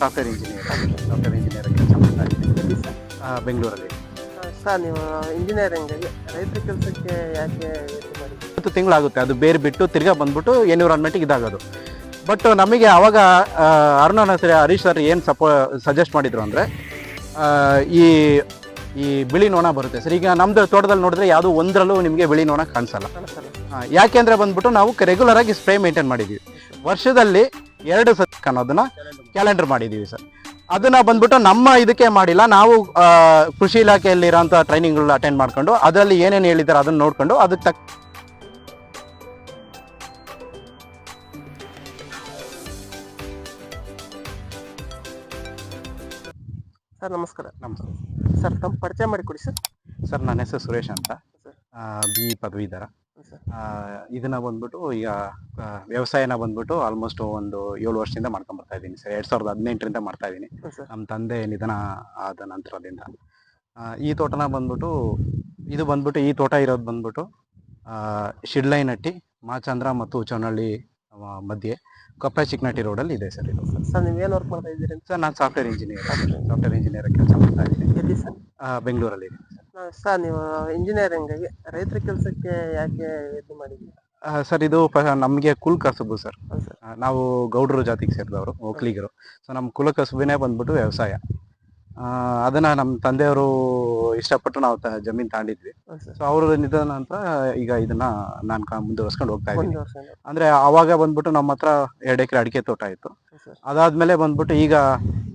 Software engineer software engineer ಕೆಲಸ ಮಾಡ್ತಾ ಇದ್ದೀನಿ ಬೆಂಗಳೂರಲ್ಲಿ. ಸರ್ ನೀವು ಇಂಜಿನಿಯರಿಂಗ್ ರೈತರ ಕೆಲಸಕ್ಕೆ ಯಾಕೆ ಹತ್ತು ತಿಂಗಳಾಗುತ್ತೆ. ಅದು ಬೇರೆ ಬಿಟ್ಟು ತಿರ್ಗಾ ಬಂದ್ಬಿಟ್ಟು ಎನ್ವಿರಾನ್ಮೆಂಟಿಗೆ ಇದಾಗೋದು. ಬಟ್ ನಮಗೆ ಅವಾಗ ಆ, ಸರ್ ಹರೀಶ್ ಸರ್ ಏನು ಸಪೋ ಸಜೆಸ್ಟ್ ಮಾಡಿದ್ರು ಅಂದರೆ ಈ ಈ ಬಿಳಿ ನೋಣ ಬರುತ್ತೆ ಸರ್. ಈಗ ನಮ್ಮದು ತೋಟದಲ್ಲಿ ನೋಡಿದ್ರೆ ಯಾವುದು ಒಂದರಲ್ಲೂ ನಿಮಗೆ ಬಿಳಿ ನೋಣ ಕಾಣಿಸಲ್ಲ. ಯಾಕೆಂದರೆ ಬಂದ್ಬಿಟ್ಟು ನಾವು ರೆಗ್ಯುಲರ್ ಆಗಿ ಸ್ಪ್ರೇ ಮೇಂಟೈನ್ ಮಾಡಿದ್ದೀವಿ ವರ್ಷದಲ್ಲಿ ಎರಡು ಸತಿ ಅನ್ನೋದನ್ನ ಕ್ಯಾಲೆಂಡರ್ ಮಾಡಿದ್ದೀವಿ ಸರ್. ಅದನ್ನ ಬಂದ್ಬಿಟ್ಟು ನಮ್ಮ ಇದಕ್ಕೆ ಮಾಡಿಲ್ಲ. ನಾವು ಕೃಷಿ ಇಲಾಖೆಯಲ್ಲಿ ಇರೋಂಥ ಟ್ರೈನಿಂಗ್ಗಳು ಅಟೆಂಡ್ ಮಾಡ್ಕೊಂಡು ಅದರಲ್ಲಿ ಏನೇನು ಹೇಳಿದ್ದಾರೆ ಅದನ್ನ ನೋಡ್ಕೊಂಡು ಅದಕ್ಕೆ ತಕ್ಕ ಸರ್ ನಮಸ್ಕಾರ. ನಮಸ್ಕಾರ ಸರ್ ತಮ್ಮ ಪರಿಚಯ ಮಾಡಿಕೊಡಿ ಸರ್. ಸರ್ ನನ್ನ ಹೆಸರು ಸುರೇಶ್ ಅಂತ. ಸರ್. ಬಿ ಪದವೀಧರ. ಇದನ್ನ ಬಂದ್ಬಿಟ್ಟು ಈಗ ವ್ಯವಸಾಯನ ಬಂದ್ಬಿಟ್ಟು ಆಲ್ಮೋಸ್ಟ್ ಒಂದು ಏಳು ವರ್ಷದಿಂದ ಮಾಡ್ಕೊಂಡ್ ಬರ್ತಾ ಇದ್ದೀನಿ ಸರ್. ಎರಡ್ ಸಾವಿರದ ಹದಿನೆಂಟರಿಂದ ಮಾಡ್ತಾ ಇದ್ದೀನಿ. ನಮ್ಮ ತಂದೆ ನಿಧನ ಆದ ನಂತರದಿಂದ. ಆ, ಈ ತೋಟನ ಬಂದ್ಬಿಟ್ಟು ಇದು ಬಂದ್ಬಿಟ್ಟು ಈ ತೋಟ ಇರೋದು ಬಂದ್ಬಿಟ್ಟು ಶಿಡ್ಲೈನಟ್ಟಿ ಮಾಚಂದ್ರ ಮತ್ತು ಚೌನಹಳ್ಳಿ ಆ, ಮಧ್ಯೆ ಕೊಪ್ಪ ಚಿಕ್ಕನಟ್ಟಿ ರೋಡಲ್ಲಿ ಇದೆ ಸರ್ ಇದು. ಸರ್ ನೀವು ಏನು ವರ್ಕ್ ಮಾಡ್ತಾ ಇದ್ದೀರಿ ಸರ್ ನಾನು ಸಾಫ್ಟ್ವೇರ್ ಇಂಜಿನಿಯರ್ ಸಾಫ್ಟ್ವೇರ್ ಇಂಜಿನಿಯರ್ ಕೆಲಸ ಮಾಡ್ತಾ ಇದ್ದೀನಿ. ಎಲ್ಲಿ ಸರ್? ಬೆಂಗಳೂರಲ್ಲಿ ಸರ್ ನೀವು ಇಂಜಿನಿಯರಿಂಗ್ ರೈತರ ಕೆಲಸಕ್ಕೆ ಯಾಕೆ ಇದು ಮಾಡಿದ್ರಿ? ಆ, ಸರ್ ಇದು ನಮಗೆ ಕುಲ್ ಕಸುಬು ಸರ್. ಹೌದು ಸರ್. ಆ, ನಾವು ಗೌಡ್ರ ಜಾತಿಗೆ ಸೇರಿದವರು ಒಕ್ಲಿಗರು. ಸೊ ನಮ್ಮ ಕುಲ ಕಸುಬಿನೇ ಬಂದ್ಬಿಟ್ಟು ವ್ಯವಸಾಯ. ಆ, ಅದನ್ನ ನಮ್ಮ ತಂದೆಯವರು ಇಷ್ಟಪಟ್ಟು ನಾವು ತ- ಜಮೀನ್ ತಾಂಡಿದ್ವಿ. ಹೌದು ಸರ್. ಸೊ ಅವರು ನಿಧನ ಅಂತ ಈಗ ಇದನ್ನ ನಾನು ಮುಂದುವರ್ಸ್ಕೊಂಡು ಹೋಗ್ತಾ ಇದ್ದೀನಿ. ಒಂದು ವರ್ಷ ಅಂದ್ರೆ ಅವಾಗ ಬಂದ್ಬಿಟ್ಟು ನಮ್ಮ ಹತ್ರ ಎರಡು ಎಕರೆ ಅಡಿಕೆ ತೋಟ ಇತ್ತು. ಹೌದು ಸರ್. ಅದಾದ್ಮೇಲೆ ಬಂದ್ಬಿಟ್ಟು ಈಗ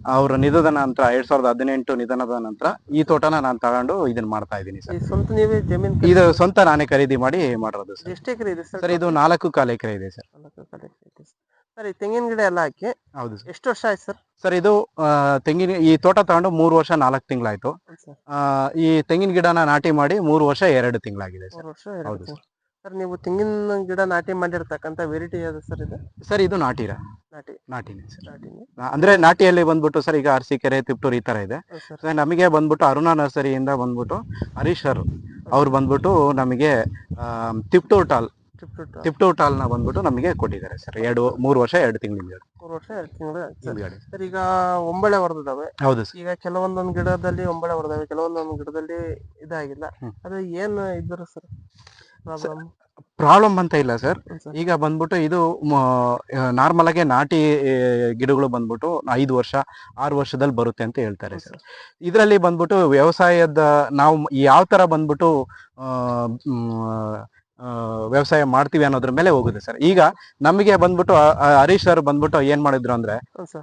ಅವರ ನಿಧನದ ನಂತರ ಎರಡ್ ಸಾವಿರದ ಹದಿನೆಂಟು ನಿಧನದ ನಂತರ ಈ ತೋಟನ ನಾನು ತಗೊಂಡು ಇದನ್ನ ಮಾಡ್ತಾ ಇದ್ದೀನಿ ಸರ್. ಸ್ವಂತ ನೀವೇ ಜಮೀನ್ ಇದು ಸ್ವಂತ ನಾನೇ ಖರೀದಿ ಮಾಡಿ ಮಾಡಿರೋದು ಸರ್. ಎಷ್ಟು ಎಕರೆ ಇದೆ ಸರ್ ಸರ್ ಇದು ನಾಲ್ಕು ಕಾಲ ಎಕರೆ ಇದೆ ಸರ್. ನಾಲ್ಕು ಸರ್. ಸರ್ ಈ ತೆಂಗಿನ ಗಿಡ ಎಲ್ಲ ಹಾಕಿ ಹೌದು ಸರ್. ಎಷ್ಟು ವರ್ಷ ಆಯ್ತು ಸರ್? ಸರ್ ಇದು ಆ, ತೆಂಗಿನ ಈ ತೋಟ ತಗೊಂಡು ಮೂರು ವರ್ಷ ನಾಲ್ಕು ತಿಂಗಳಾಯ್ತು. ಸರ್. ಈ ತೆಂಗಿನ ಗಿಡನ ನಾಟಿ ಮಾಡಿ ಮೂರು ವರ್ಷ ಎರಡು ತಿಂಗಳಾಗಿದೆ ಸರ್. ಮೂರು ವರ್ಷ ಹೌದು ಎರಡು ಸರ್ ನೀವು ತೆಂಗಿನ ಗಿಡ ನಾಟಿ ಮಾಡಿರ್ತಕ್ಕಂಥ ವೆರೈಟಿ ಯಾವ್ದು ಸರ್ ಇದು? ಸರ್ ಇದು ನಾಟಿರ? ನಾಟಿ. ನಾಟಿನೇ ಸರ್. ನಾಟಿನಿ. ಅಂದ್ರೆ ನಾಟಿಯಲ್ಲಿ ಬಂದ್ಬಿಟ್ಟು ಸರ್ ಈಗ ಅರಸೀಕೆರೆ ತಿಪ್ಟೂರು ಈ ತರ ಇದೆ. ಸೊ ನಮಗೆ ಬಂದ್ಬಿಟ್ಟು ಅರುಣಾ ನರ್ಸರಿಯಿಂದ ಬಂದ್ಬಿಟ್ಟು ಹರೀಶ್ ಸರ್ ಅವ್ರು ಬಂದ್ಬಿಟ್ಟು ನಮಗೆ ತಿಪ್ಟೂರ್ ಟಾಲ್ ತಿಪ್ಟೂರ್ ಟಾಲ್ನ ಬಂದ್ಬಿಟ್ಟು ನಮಗೆ ಕೊಟ್ಟಿದ್ದಾರೆ ಸರ್. ಎರಡು ಮೂರು ವರ್ಷ ಎರಡು ತಿಂಗಳಿಂದ ಮೂರು ವರ್ಷ ಎರಡು ತಿಂಗಳು ಸರ್. ಈಗ ಒಂಬಳೆ ಹೊಡೆದಿದ್ದಾವೆ ಹೌದು ಸರ್. ಈಗ ಕೆಲವೊಂದೊಂದು ಗಿಡದಲ್ಲಿ ಒಂಬಳೆ ಹೊಡೆದಾವೆ ಕೆಲವೊಂದೊಂದು ಗಿಡದಲ್ಲಿ ಇದಾಗಿಲ್ಲ. ಅದು ಏನು ಇದ್ರು ಸರ್? ಪ್ರಾಬ್ಲಮ್ ಅಂತ ಇಲ್ಲ ಸರ್ ಈಗ ಬಂದ್ಬಿಟ್ಟು ಇದು ನಾರ್ಮಲ್ ಆಗಿ ನಾಟಿ ಗಿಡಗಳು ಬಂದ್ಬಿಟ್ಟು ಐದು ವರ್ಷ ಆರು ವರ್ಷದಲ್ಲಿ ಬರುತ್ತೆ ಅಂತ ಹೇಳ್ತಾರೆ ಸರ್ ಇದರಲ್ಲಿ ಬಂದ್ಬಿಟ್ಟು ವ್ಯವಸಾಯದ ನಾವು ಯಾವ ತರ ಬಂದ್ಬಿಟ್ಟು ವ್ಯವಸಾಯ ಮಾಡ್ತೀವಿ ಅನ್ನೋದ್ರ ಮೇಲೆ ಹೋಗುತ್ತೆ ಸರ್. ಈಗ ನಮಗೆ ಬಂದ್ಬಿಟ್ಟು ಹರೀಶ್ ಸರ್ ಬಂದ್ಬಿಟ್ಟು ಏನ್ ಮಾಡಿದ್ರು ಅಂದ್ರೆ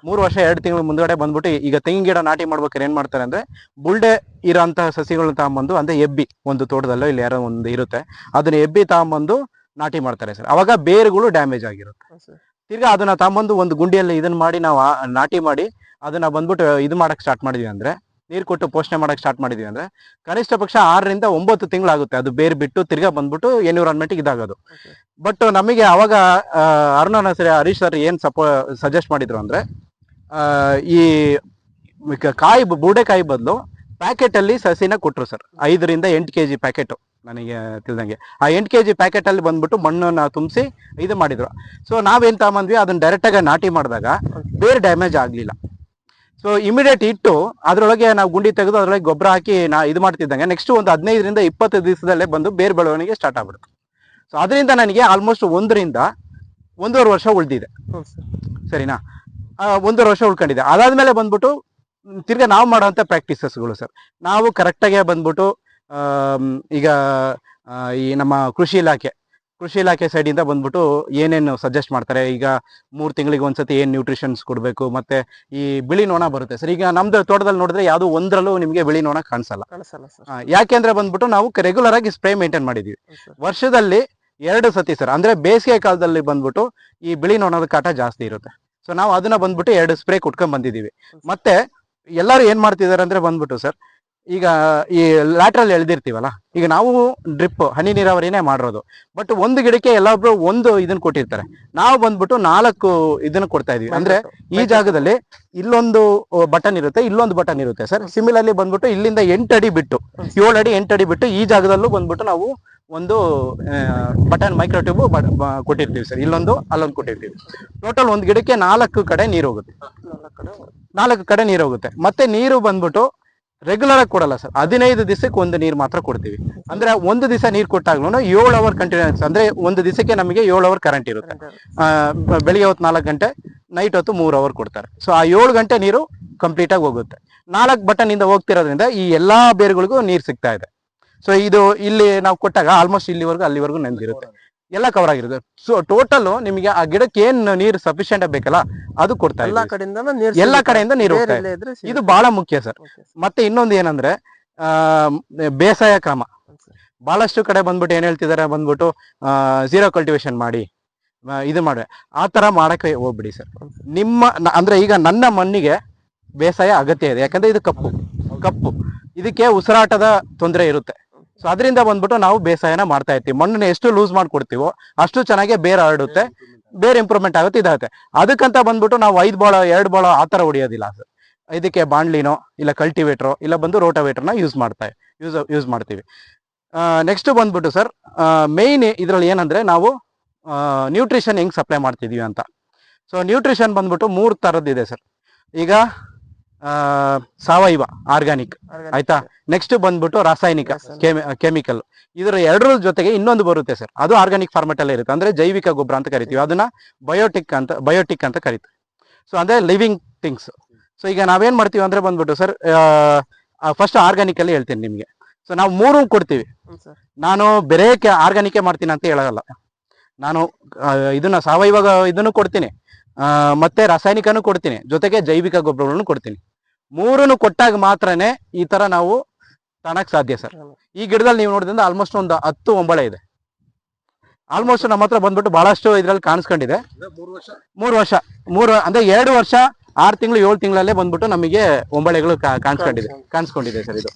ಮೂರು ವರ್ಷ ಎರಡು ತಿಂಗಳು ಮುಂದ್ಗಡೆ ಬಂದ್ಬಿಟ್ಟು ಈಗ ತೆಂಗಿನ ಗಿಡ ನಾಟಿ ಮಾಡ್ಬೇಕಾದ್ರೆ ಏನ್ ಮಾಡ್ತಾರೆ ಅಂದ್ರೆ ಬುಲ್ಡೆ ಇರೋಂತಹ ಸಸಿಗಳನ್ನ ತಗೊಂಬಂದು ಅಂದ್ರೆ ಎಬ್ಬಿ ಒಂದು ತೋಟದಲ್ಲೋ ಇಲ್ಲಿ ಯಾರೋ ಒಂದು ಇರುತ್ತೆ ಅದನ್ನ ಎಬ್ಬಿ ತಗೊಂಬಂದು ನಾಟಿ ಮಾಡ್ತಾರೆ ಸರ್. ಅವಾಗ ಬೇರುಗಳು ಡ್ಯಾಮೇಜ್ ಆಗಿರುತ್ತೆ. ತಿರ್ಗಾ ಅದನ್ನ ತಗೊಂಬಂದು ಒಂದು ಗುಂಡಿಯಲ್ಲಿ ಇದನ್ನ ಮಾಡಿ ನಾವು ನಾಟಿ ಮಾಡಿ ಅದನ್ನ ಬಂದ್ಬಿಟ್ಟು ಇದು ಮಾಡಕ್ ಸ್ಟಾರ್ಟ್ ಮಾಡಿದ್ವಿ ಅಂದ್ರೆ ನೀರು ಕೊಟ್ಟು ಪೋಷಣೆ ಮಾಡೋಕ್ಕೆ ಸ್ಟಾರ್ಟ್ ಮಾಡಿದ್ವಿ ಅಂದ್ರೆ ಕನಿಷ್ಠ ಪಕ್ಷ ಆರರಿಂದ ಒಂಬತ್ತು ತಿಂಗಳಾಗುತ್ತೆ. ಅದು ಬೇರೆ ಬಿಟ್ಟು ತಿರ್ಗಾ ಬಂದ್ಬಿಟ್ಟು ಎನ್ವಿರಾನ್ಮೆಂಟಿಗೆ ಇದಾಗೋದು. ಬಟ್ ನಮಗೆ ಅವಾಗ ಆ, ಅರುಣ ನಸರಿ ಹರೀಶ್ ಸರ್ ಏನು ಸಪೋ ಸಜೆಸ್ಟ್ ಮಾಡಿದ್ರು ಅಂದ್ರೆ ಈ ಕಾಯಿ ಬೂಡೆಕಾಯಿ ಬದಲು ಪ್ಯಾಕೆಟಲ್ಲಿ ಸಸಿನ ಕೊಟ್ಟರು ಸರ್ ಐದರಿಂದ ಎಂಟು ಕೆ ಜಿ ಪ್ಯಾಕೆಟು ನನಗೆ ತಿಳಿದಂಗೆ. ಆ ಎಂಟು ಕೆ ಜಿ ಪ್ಯಾಕೆಟಲ್ಲಿ ಬಂದ್ಬಿಟ್ಟು ಮಣ್ಣನ್ನು ತುಂಬಿಸಿ ಇದು ಮಾಡಿದ್ರು. ಸೊ ನಾವೇನು ತಗೊಂಬಂದ್ವಿ ಅದನ್ನ ಡೈರೆಕ್ಟಾಗಿ ನಾಟಿ ಮಾಡಿದಾಗ ಬೇರೆ ಡ್ಯಾಮೇಜ್ ಆಗ್ಲಿಲ್ಲ. ಸೊ ಇಮಿಡಿಯೇಟ್ ಇಟ್ಟು ಅದರೊಳಗೆ ನಾವು ಗುಂಡಿ ತೆಗೆದು ಅದರೊಳಗೆ ಗೊಬ್ಬರ ಹಾಕಿ ನಾ ಇದು ಮಾಡ್ತಿದ್ದಂಗೆ ನೆಕ್ಸ್ಟ್ ಒಂದು ಹದಿನೈದರಿಂದ ಇಪ್ಪತ್ತು ದಿವಸದಲ್ಲೇ ಬಂದು ಬೇರೆ ಬೆಳವಣಿಗೆ ಸ್ಟಾರ್ಟ್ ಆಗ್ಬಿಡುತ್ತೆ. ಸೊ ಅದರಿಂದ ನನಗೆ ಆಲ್ಮೋಸ್ಟ್ ಒಂದರಿಂದ ಒಂದೂವರೆ ವರ್ಷ ಉಳಿದಿದೆ. ಸರಿನಾ? ಒಂದೂವರೆ ವರ್ಷ ಉಳ್ಕೊಂಡಿದೆ. ಅದಾದ್ಮೇಲೆ ಬಂದ್ಬಿಟ್ಟು, ತಿರ್ಗಿ ನಾವು ಮಾಡೋಂಥ ಪ್ರಾಕ್ಟೀಸಸ್ಗಳು ಸರ್ ನಾವು ಕರೆಕ್ಟಾಗೆ ಬಂದ್ಬಿಟ್ಟು ಈಗ ಈ ನಮ್ಮ ಕೃಷಿ ಇಲಾಖೆ ಕೃಷಿ ಇಲಾಖೆ ಸೈಡಿಂದ ಬಂದ್ಬಿಟ್ಟು ಏನೇನು ಸಜೆಸ್ಟ್ ಮಾಡ್ತಾರೆ? ಈಗ ಮೂರು ತಿಂಗಳಿಗೆ ಒಂದ್ಸತಿ ಏನು ನ್ಯೂಟ್ರಿಷನ್ಸ್ ಕೊಡಬೇಕು? ಮತ್ತೆ ಈ ಬಿಳಿ ನೋಣ ಬರುತ್ತೆ ಸರ್ ಈಗ ನಮ್ದು ತೋಟದಲ್ಲಿ ನೋಡಿದ್ರೆ ಯಾವುದು ಒಂದರಲ್ಲೂ ನಿಮಗೆ ಬಿಳಿ ನೋಣ ಕಾಣಿಸಲ್ಲ. ಯಾಕೆ ಆ, ಯಾಕೆಂದ್ರೆ ಬಂದ್ಬಿಟ್ಟು ನಾವು ರೆಗ್ಯುಲರ್ ಆಗಿ ಸ್ಪ್ರೇ ಮೇಂಟೈನ್ ಮಾಡಿದೀವಿ. ವರ್ಷದಲ್ಲಿ ಎರಡು ಸತಿ ಸರ್ ಅಂದ್ರೆ ಬೇಸಿಗೆ ಕಾಲದಲ್ಲಿ ಬಂದ್ಬಿಟ್ಟು ಈ ಬಿಳಿ ನೋಣದ ಕಾಟ ಜಾಸ್ತಿ ಇರುತ್ತೆ. ಸೊ ನಾವು ಅದನ್ನ ಬಂದ್ಬಿಟ್ಟು ಎರಡು ಸ್ಪ್ರೇ ಕುಟ್ಕೊಂಡ್ ಬಂದಿದೀವಿ. ಮತ್ತೆ ಎಲ್ಲರೂ ಏನ್ ಮಾಡ್ತಿದಾರೆ ಅಂದ್ರೆ ಬಂದ್ಬಿಟ್ಟು ಸರ್ ಈಗ ಈ ಲ್ಯಾಟ್ರಲ್ಲಿ ಎಳೆದಿರ್ತೀವಲ್ಲ ಈಗ ನಾವು ಡ್ರಿಪ್ ಹನಿ ನೀರಾವರಿನೇ ಮಾಡಿರೋದು. ಬಟ್ ಒಂದು ಗಿಡಕ್ಕೆ ಎಲ್ಲೊಬ್ರು ಒಂದು ಇದನ್ನ ಕೊಟ್ಟಿರ್ತಾರೆ. ನಾವು ಬಂದ್ಬಿಟ್ಟು ನಾಲ್ಕು ಇದನ್ನ ಕೊಡ್ತಾ ಇದೀವಿ. ಅಂದ್ರೆ ಈ ಜಾಗದಲ್ಲಿ ಇಲ್ಲೊಂದು ಬಟನ್ ಇರುತ್ತೆ ಇಲ್ಲೊಂದು ಬಟನ್ ಇರುತ್ತೆ. ಸರ್ ಸಿಮಿಲರ್ಲಿ ಬಂದ್ಬಿಟ್ಟು ಇಲ್ಲಿಂದ ಎಂಟು ಅಡಿ ಬಿಟ್ಟು ಏಳು ಅಡಿ ಎಂಟು ಅಡಿ ಬಿಟ್ಟು ಈ ಜಾಗದಲ್ಲೂ ಬಂದ್ಬಿಟ್ಟು ನಾವು ಒಂದು ಬಟನ್ ಮೈಕ್ರೋ ಟ್ಯೂಬ್ ಕೊಟ್ಟಿರ್ತೀವಿ ಸರ್. ಇಲ್ಲೊಂದು ಅಲ್ಲೊಂದು ಕೊಟ್ಟಿರ್ತೀವಿ. ಟೋಟಲ್ ಒಂದು ಗಿಡಕ್ಕೆ ನಾಲ್ಕು ಕಡೆ ನೀರು ಹೋಗುತ್ತೆ. ನಾಲ್ಕು ಕಡೆ ನೀರು ಹೋಗುತ್ತೆ. ಮತ್ತೆ ನೀರು ಬಂದ್ಬಿಟ್ಟು ರೆಗ್ಯುಲರ್ ಆಗಿ ಕೊಡಲ್ಲ ಸರ್ ಹದಿನೈದು ದಿವಸಕ್ಕೆ ಒಂದು ನೀರು ಮಾತ್ರ ಕೊಡ್ತೀವಿ. ಅಂದ್ರೆ ಒಂದು ದಿವಸ ನೀರು ಕೊಟ್ಟಾಗ್ಲೂ ಏಳು ಅವರ್ ಕಂಟಿನ್ಯೂಸ್ ಅಂದ್ರೆ ಒಂದು ದಿವಸಕ್ಕೆ ನಮಗೆ ಏಳು ಅವರ್ ಕರೆಂಟ್ ಇರುತ್ತೆ. ಬೆಳಿಗ್ಗೆ ಹೊತ್ತು ನಾಲ್ಕು ಗಂಟೆ ನೈಟ್ ಹೊತ್ತು ಮೂರು ಅವರ್ ಕೊಡ್ತಾರೆ. ಸೊ ಆ ಏಳು ಗಂಟೆ ನೀರು ಕಂಪ್ಲೀಟ್ ಆಗಿ ಹೋಗುತ್ತೆ. ನಾಲ್ಕು ಬಟನ್ ಇಂದ ಹೋಗ್ತಿರೋದ್ರಿಂದ ಈ ಎಲ್ಲಾ ಬೇರುಗಳಿಗೂ ನೀರು ಸಿಗ್ತಾ ಇದೆ. ಸೊ ಇದು ಇಲ್ಲಿ ನಾವು ಕೊಟ್ಟಾಗ ಆಲ್ಮೋಸ್ಟ್ ಇಲ್ಲಿವರೆಗೂ ಅಲ್ಲಿವರೆಗೂ ನೆಂದಿರುತ್ತೆ ಎಲ್ಲ ಕವರ್ ಆಗಿರುತ್ತೆ. ಸೊ ಟೋಟಲ್ ನಿಮಗೆ ಆ ಗಿಡಕ್ಕೆ ಏನ್ ನೀರು ಸಫಿಶಿಯಂಟ್ ಬೇಕಲ್ಲ ಅದು ಕೊಡ್ತಾರೆ ಎಲ್ಲ ಕಡೆಯಿಂದ ನೀರು ಎಲ್ಲಾ ಕಡೆಯಿಂದ ನೀರು ಇದೆ. ಇದು ಬಹಳ ಮುಖ್ಯ ಸರ್. ಮತ್ತೆ ಇನ್ನೊಂದು ಏನಂದ್ರೆ ಆ ಬೇಸಾಯ ಕ್ರಮ. ಬಹಳಷ್ಟು ಕಡೆ ಬಂದ್ಬಿಟ್ಟು ಏನ್ ಹೇಳ್ತಿದಾರೆ ಬಂದ್ಬಿಟ್ಟು ಜೀರೋ ಕಲ್ಟಿವೇಶನ್ ಮಾಡಿ ಇದು ಮಾಡಿ ಆ ತರ ಮಾಡಕ್ಕೆ ಹೋಗ್ಬಿಡಿ ಸರ್. ನಿಮ್ಮ ಅಂದ್ರೆ ಈಗ ನನ್ನ ಮಣ್ಣಿಗೆ ಬೇಸಾಯ ಅಗತ್ಯ ಇದೆ. ಯಾಕಂದ್ರೆ ಇದು ಕಪ್ಪು. ಕಪ್ಪು. ಇದಕ್ಕೆ ಉಸಿರಾಟದ ತೊಂದರೆ ಇರುತ್ತೆ. ಸೊ ಅದರಿಂದ ಬಂದ್ಬಿಟ್ಟು ನಾವು ಬೇಸಾಯನ ಮಾಡ್ತಾ ಇರ್ತೀವಿ. ಮಣ್ಣನ್ನ ಎಷ್ಟು ಲೂಸ್ ಮಾಡ್ಕೊಡ್ತೀವೋ ಅಷ್ಟು ಚೆನ್ನಾಗಿ ಬೇರೆ ಹರಡುತ್ತೆ. ಬೇರೆ ಇಂಪ್ರೂವ್ಮೆಂಟ್ ಆಗುತ್ತೆ, ಇದಾಗುತ್ತೆ. ಅದಕ್ಕಂತ ಬಂದ್ಬಿಟ್ಟು ನಾವು ಐದು ಬಾಳ, ಎರಡು ಬಾಳ ಆ ಥರ ಹೊಡಿಯೋದಿಲ್ಲ ಸರ್ ಇದಕ್ಕೆ ಬಾಣ್ಲಿನೋ, ಇಲ್ಲ ಕಲ್ಟಿವೇಟ್ರೋ ಇಲ್ಲ ಬಂದು ರೋಟೋವೇಟ್ರನ್ನ ಯೂಸ್ ಮಾಡ್ತಾ ಯೂಸ್ ಯೂಸ್ ಮಾಡ್ತೀವಿ. ನೆಕ್ಸ್ಟ್ ಬಂದ್ಬಿಟ್ಟು ಸರ್ ಮೇಯ್ನ್ ಇದರಲ್ಲಿ ಏನಂದ್ರೆ ನಾವು ನ್ಯೂಟ್ರಿಷನ್ ಹೆಂಗ್ ಸಪ್ಲೈ ಮಾಡ್ತಿದೀವಿ ಅಂತ. ಸೊ ನ್ಯೂಟ್ರಿಷನ್ ಬಂದ್ಬಿಟ್ಟು ಮೂರು ಥರದ್ದಿದೆ ಸರ್ ಈಗ ಸಾವಯವ ಆರ್ಗಾನಿಕ್ ಆಯ್ತಾ? ನೆಕ್ಸ್ಟ್ ಬಂದ್ಬಿಟ್ಟು ರಾಸಾಯನಿಕ ಕೆಮಿಕಲ್ ಇದರ ಎರಡರ ಜೊತೆಗೆ ಇನ್ನೊಂದು ಬರುತ್ತೆ ಸರ್. ಅದು ಆರ್ಗಾನಿಕ್ ಫಾರ್ಮೆಟ್ ಅಲ್ಲೇ ಇರುತ್ತೆ. ಅಂದ್ರೆ ಜೈವಿಕ ಗೊಬ್ಬರ ಅಂತ ಕರಿತೀವಿ. ಅದನ್ನ ಬಯೋಟಿಕ್ ಅಂತ ಬಯೋಟಿಕ್ ಅಂತ ಕರಿತೀವಿ. ಸೊ ಅಂದ್ರೆ ಲಿವಿಂಗ್ ಥಿಂಗ್ಸ್ ಸೊ ಈಗ ನಾವೇನ್ ಮಾಡ್ತೀವಿ ಅಂದ್ರೆ ಬಂದ್ಬಿಟ್ಟು ಸರ್ ಫಸ್ಟ್ ಆರ್ಗಾನಿಕ್ ಅಲ್ಲಿ ಹೇಳ್ತೀನಿ ನಿಮ್ಗೆ. ಸೊ ನಾವು ಮೂರು ಕೊಡ್ತೀವಿ. ನಾನು ಬೇರೆ ಆರ್ಗಾನಿಕೇ ಮಾಡ್ತೀನಿ ಅಂತ ಹೇಳಲ್ಲ. ನಾನು ಇದನ್ನ ಸಾವಯವ ಇದನ್ನು ಕೊಡ್ತೀನಿ. ಮತ್ತೆ ರಾಸಾಯನಿಕನೂ ಕೊಡ್ತೀನಿ. ಜೊತೆಗೆ ಜೈವಿಕ ಗೊಬ್ಬರಗಳನ್ನು ಕೊಡ್ತೀನಿ. ಮೂರನ್ನು ಕೊಟ್ಟಾಗ ಮಾತ್ರನೇ ಈ ತರ ನಾವು ತಾಣಕ್ ಸಾಧ್ಯ ಸರ್. ಈ ಗಿಡದಲ್ಲಿ ನೀವು ನೋಡಿದ್ರೆ ಆಲ್ಮೋಸ್ಟ್ ಒಂದು ಹತ್ತು ಒಂಬಳೆ ಇದೆ. ಆಲ್ಮೋಸ್ಟ್ ನಮ್ಮ ಹತ್ರ ಬಂದ್ಬಿಟ್ಟು ಬಹಳಷ್ಟು ಇದ್ರಲ್ಲಿ ಕಾಣಿಸ್ಕೊಂಡಿದೆ. ಮೂರು ವರ್ಷ. ಮೂರು ಅಂದ್ರೆ ಎರಡು ವರ್ಷ ಆರು ತಿಂಗಳು ಏಳು ತಿಂಗಳಲ್ಲೇ ಬಂದ್ಬಿಟ್ಟು ನಮಗೆ ಒಂಬಳೆಗಳು ಕಾಣಿಸ್ಕೊಂಡಿದೆ. ಕಾಣಿಸ್ಕೊಂಡಿದೆ ಸರ್ ಇದು.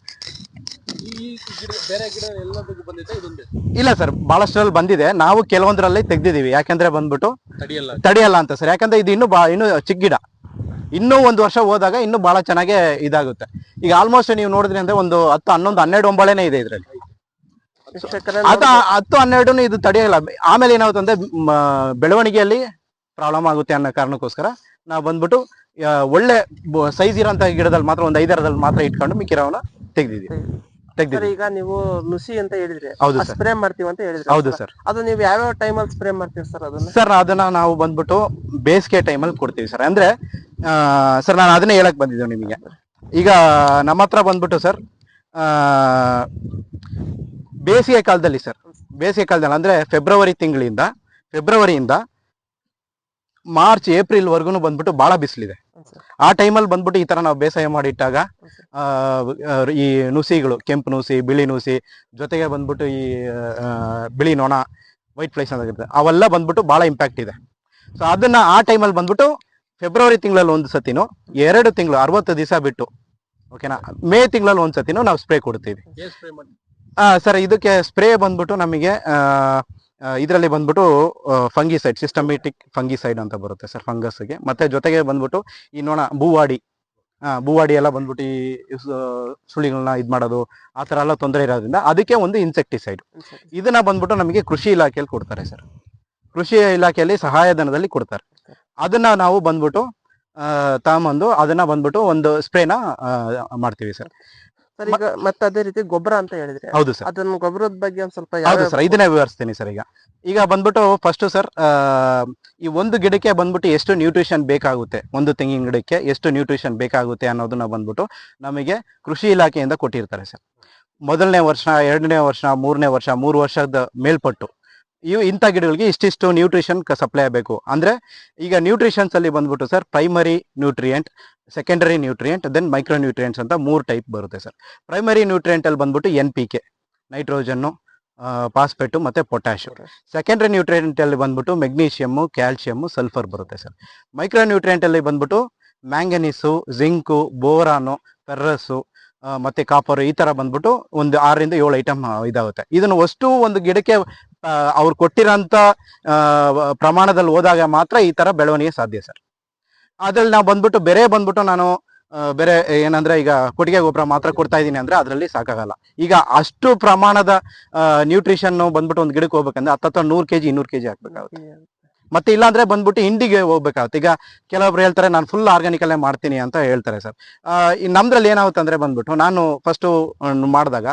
ಇಲ್ಲ ಸರ್ ಬಹಳಷ್ಟರಲ್ಲಿ ಬಂದಿದೆ. ನಾವು ಕೆಲವೊಂದ್ರಲ್ಲಿ ತೆಗ್ದಿದೀವಿ ಯಾಕಂದ್ರೆ ಬಂದ್ಬಿಟ್ಟು ತಡಿಯಲ್ಲ. ಅಂತ ಸರ್. ಯಾಕಂದ್ರೆ ಇದು ಇನ್ನು ಬಾ ಇನ್ನು ಚಿಕ್ಕ ಗಿಡ. ಇನ್ನೂ ಒಂದು ವರ್ಷ ಹೋದಾಗ ಇನ್ನು ಬಹಳ ಚೆನ್ನಾಗಿ ಇದಾಗುತ್ತೆ. ಈಗ ಆಲ್ಮೋಸ್ಟ್ ನೀವು ನೋಡಿದ್ರಿ ಅಂದ್ರೆ ಒಂದು ಹತ್ತು ಹನ್ನೊಂದು ಹನ್ನೆರಡು ಒಂಬಳೆನೇ ಇದೆ ಇದರಲ್ಲಿ. ಅದ ಹತ್ತು ಹನ್ನೆರಡು ಇದು ತಡೆಯಲ್ಲ. ಆಮೇಲೆ ಏನಾಗುತ್ತೆ ಅಂದ್ರೆ ಬೆಳವಣಿಗೆಯಲ್ಲಿ ಪ್ರಾಬ್ಲಮ್ ಆಗುತ್ತೆ ಅನ್ನೋ ಕಾರಣಕ್ಕೋಸ್ಕರ ನಾವು ಬಂದ್ಬಿಟ್ಟು ಒಳ್ಳೆ ಸೈಜ್ ಇರೋಂಥ ಗಿಡದಲ್ಲಿ ಮಾತ್ರ ಒಂದು ಐದಾರದಲ್ಲಿ ಮಾತ್ರ ಇಟ್ಕೊಂಡು ಮಿಕ್ಕಿರೋನ ತೆಗ್ದಿದೀವಿ ಸರ್ ಈಗ ನೀವು ನುಸಿ ಅಂತ ಹೇಳಿದ್ರೆ ಹೌದು ಸರ್. ಸ್ಪ್ರೇ ಮಾಡ್ತೀವಿ ಅಂತ ಹೇಳಿದ್ರೆ ಹೌದು ಸರ್. ಅದು ನೀವು ಯಾವ್ಯಾವ ಟೈಮ್ ಅಲ್ಲಿ ಸ್ಪ್ರೇ ಮಾಡ್ತೀವಿ ಸರ್ ಅದನ್ನ? ಸರ್ ಅದನ್ನ ನಾವು ಬಂದ್ಬಿಟ್ಟು ಬೇಸಿಗೆ ಟೈಮಲ್ಲಿ ಕೊಡ್ತೀವಿ ಸರ್. ಅಂದ್ರೆ ಸರ್ ನಾನು ಅದನ್ನೇ ಹೇಳಕ್ ಬಂದಿದ್ದೆ ನಿಮಗೆ. ಈಗ ನಮ್ಮ ಹತ್ರ ಬಂದ್ಬಿಟ್ಟು ಸರ್ ಬೇಸಿಗೆ ಕಾಲದಲ್ಲಿ ಸರ್ ಬೇಸಿಗೆ ಕಾಲದಲ್ಲಿ ಅಂದ್ರೆ ಫೆಬ್ರವರಿ ತಿಂಗಳಿಂದ ಫೆಬ್ರವರಿಯಿಂದ ಮಾರ್ಚ್ ಏಪ್ರಿಲ್ ವರ್ಗು ಬಂದ್ಬಿಟ್ಟು ಬಹಳ ಬಿಸಿಲಿದೆ. ಆ ಟೈಮಲ್ಲಿ ಬಂದ್ಬಿಟ್ಟು ಈ ತರ ನಾವು ಬೇಸಾಯ ಮಾಡಿಟ್ಟಾಗ ಈ ನುಸಿಗಳು ಕೆಂಪು ನುಸಿ ಬಿಳಿ ನುಸಿ ಜೊತೆಗೆ ಬಂದ್ಬಿಟ್ಟು ಈ ಬಿಳಿ ನೊಣ ವೈಟ್ ಫ್ಲೈಸ್ ಅಂತ ಅವೆಲ್ಲ ಬಂದ್ಬಿಟ್ಟು ಬಹಳ ಇಂಪ್ಯಾಕ್ಟ್ ಇದೆ. ಸೊ ಅದನ್ನ ಆ ಟೈಮಲ್ಲಿ ಬಂದ್ಬಿಟ್ಟು ಫೆಬ್ರವರಿ ತಿಂಗಳಲ್ಲಿ ಒಂದು ಸತಿನೂ ಎರಡು ತಿಂಗಳು ಅರವತ್ತು ದಿವಸ ಬಿಟ್ಟು ಓಕೆನಾ ಮೇ ತಿಂಗಳಲ್ಲಿ ಒಂದು ಸತಿನೂ ನಾವು ಸ್ಪ್ರೇ ಕೊಡ್ತೀವಿ. ಸರ್ ಇದಕ್ಕೆ ಸ್ಪ್ರೇ ಬಂದ್ಬಿಟ್ಟು ನಮಗೆ ಇದರಲ್ಲಿ ಬಂದ್ಬಿಟ್ಟು ಫಂಗಿಸೈಡ್ ಸಿಸ್ಟಮೆಟಿಕ್ ಫಂಗಿಸೈಡ್ ಅಂತ ಬರುತ್ತೆ ಸರ್ ಫಂಗಸ್ಗೆ ಮತ್ತೆ ಜೊತೆಗೆ ಬಂದ್ಬಿಟ್ಟು ಈ ನೋಣ ಭೂವಾಡಿ ಆ, ಭೂವಾಡಿ ಎಲ್ಲ ಬಂದ್ಬಿಟ್ಟು ಈ ಸುಳಿಗಳನ್ನ ಇದು ಮಾಡೋದು ಆ ಥರ ಎಲ್ಲ ತೊಂದರೆ ಇರೋದ್ರಿಂದ ಅದಕ್ಕೆ ಒಂದು ಇನ್ಸೆಕ್ಟಿಸೈಡ್ ಇದನ್ನ ಬಂದ್ಬಿಟ್ಟು ನಮಗೆ ಕೃಷಿ ಇಲಾಖೆಯಲ್ಲಿ ಕೊಡ್ತಾರೆ ಸರ್. ಕೃಷಿ ಇಲಾಖೆಯಲ್ಲಿ ಸಹಾಯಧನದಲ್ಲಿ ಕೊಡ್ತಾರೆ. ಅದನ್ನ ನಾವು ಬಂದ್ಬಿಟ್ಟು ತಗೊಂಬಂದು ಅದನ್ನ ಬಂದ್ಬಿಟ್ಟು ಒಂದು ಸ್ಪ್ರೇನ ಮಾಡ್ತೀವಿ ಸರ್. ಸರ್ ಈಗ ಮತ್ತೆ ಅದೇ ರೀತಿ ಗೊಬ್ಬರ ಅಂತ ಹೇಳಿದ್ರೆ ಹೌದು ಸರ್. ಅದನ್ನ ಗೊಬ್ಬರದ ಬಗ್ಗೆ ಒಂದ್ ಸ್ವಲ್ಪ ಹೌದು ಸರ್ ಇದನ್ನೇ ವಿವರಿಸ್ತೀನಿ ಸರ್ ಈಗ. ಈಗ ಬಂದ್ಬಿಟ್ಟು ಫಸ್ಟ್ ಸರ್ ಈ ಒಂದು ಗಿಡಕ್ಕೆ ಬಂದ್ಬಿಟ್ಟು ಎಷ್ಟು ನ್ಯೂಟ್ರಿಷನ್ ಬೇಕಾಗುತ್ತೆ? ಒಂದು ತೆಂಗಿನ ಗಿಡಕ್ಕೆ ಎಷ್ಟು ನ್ಯೂಟ್ರಿಷನ್ ಬೇಕಾಗುತ್ತೆ ಅನ್ನೋದನ್ನ ಬಂದ್ಬಿಟ್ಟು ನಮಗೆ ಕೃಷಿ ಇಲಾಖೆಯಿಂದ ಕೊಟ್ಟಿರ್ತಾರೆ ಸರ್. ಮೊದಲನೇ ವರ್ಷ ಎರಡನೇ ವರ್ಷ ಮೂರನೇ ವರ್ಷ ಮೂರು ವರ್ಷದ ಮೇಲ್ಪಟ್ಟು ಇವು ಇಂಥ ಗಿಡಗಳಿಗೆ ಇಷ್ಟಿಷ್ಟು ನ್ಯೂಟ್ರಿಷನ್ ಸಪ್ಲೈ ಆಗಬೇಕು. ಅಂದರೆ ಈಗ ನ್ಯೂಟ್ರಿಷನ್ಸ್ ಅಲ್ಲಿ ಬಂದ್ಬಿಟ್ಟು sir primary nutrient secondary nutrient then micro nutrients ಅಂತ ಮೂರು ಟೈಪ್ ಬರುತ್ತೆ ಸರ್ ಪ್ರೈಮರಿ ನ್ಯೂಟ್ರಿಯೆಂಟ್ ಅಲ್ಲಿ ಬಂದ್ಬಿಟ್ಟು N P K nitrogen phosphate ಮತ್ತು ಪೊಟ್ಯಾಶ್ ಸೆಕೆಂಡರಿ ನ್ಯೂಟ್ರಿಯೆಂಟಲ್ಲಿ ಬಂದ್ಬಿಟ್ಟು ಮೆಗ್ನೀಷಿಯಮ್ಮು ಕ್ಯಾಲ್ಶಿಯಮ್ಮು ಸಲ್ಫರ್ ಬರುತ್ತೆ ಸರ್ ಮೈಕ್ರೋ ನ್ಯೂಟ್ರಿಯೆಂಟಲ್ಲಿ ಬಂದ್ಬಿಟ್ಟು ಮ್ಯಾಂಗನೀಸು ಜಿಂಕು ಬೋರಾನು ಫೆರ್ರಸ್ಸು ಮತ್ತು ಕಾಪರು ಈ ಥರ ಬಂದ್ಬಿಟ್ಟು ಒಂದು ಆರರಿಂದ ಏಳು ಐಟಮ್ ಇದಾಗುತ್ತೆ. ಇದನ್ನು ಅಷ್ಟು ಒಂದು ಗಿಡಕ್ಕೆ ಅವ್ರು ಕೊಟ್ಟಿರೋಂಥ ಪ್ರಮಾಣದಲ್ಲಿ ಹೋದಾಗ ಮಾತ್ರ ಈ ತರ ಬೆಳವಣಿಗೆ ಸಾಧ್ಯ ಸರ್. ಅದ್ರಲ್ಲಿ ನಾವು ಬಂದ್ಬಿಟ್ಟು ಬೇರೆ ಬಂದ್ಬಿಟ್ಟು ನಾನು ಬೇರೆ ಏನಂದ್ರೆ ಈಗ ಕೊಟ್ಟಿಗೆ ಗೊಬ್ಬರ ಮಾತ್ರ ಕೊಡ್ತಾ ಇದ್ದೀನಿ ಅಂದ್ರೆ ಅದರಲ್ಲಿ ಸಾಕಾಗಲ್ಲ. ಈಗ ಅಷ್ಟು ಪ್ರಮಾಣದ ನ್ಯೂಟ್ರಿಷನ್ ಬಂದ್ಬಿಟ್ಟು ಒಂದು ಗಿಡಕ್ಕೆ ಹೋಗ್ಬೇಕಂದ್ರೆ ಹತ್ತತ್ರ ನೂರು ಕೆಜಿ, ಇನ್ನೂರು ಕೆಜಿ ಹಾಕ್ಬೇಕಾಗುತ್ತೆ ಮತ್ತೆ ಇಲ್ಲಾಂದ್ರೆ ಬಂದ್ಬಿಟ್ಟು ಇಂಡಿಗೆ ಹೋಗ್ಬೇಕಾಗುತ್ತೆ. ಈಗ ಕೆಲವೊಬ್ರು ಹೇಳ್ತಾರೆ, ನಾನು ಫುಲ್ ಆರ್ಗಾನಿಕ್ ಅಲ್ಲೇ ಮಾಡ್ತೀನಿ ಅಂತ ಹೇಳ್ತಾರೆ ಸರ್. ನಮ್ದ್ರಲ್ಲಿ ಏನಾಗುತ್ತೆ ಅಂದ್ರೆ ಬಂದ್ಬಿಟ್ಟು ನಾನು ಫಸ್ಟ್ ಮಾಡಿದಾಗ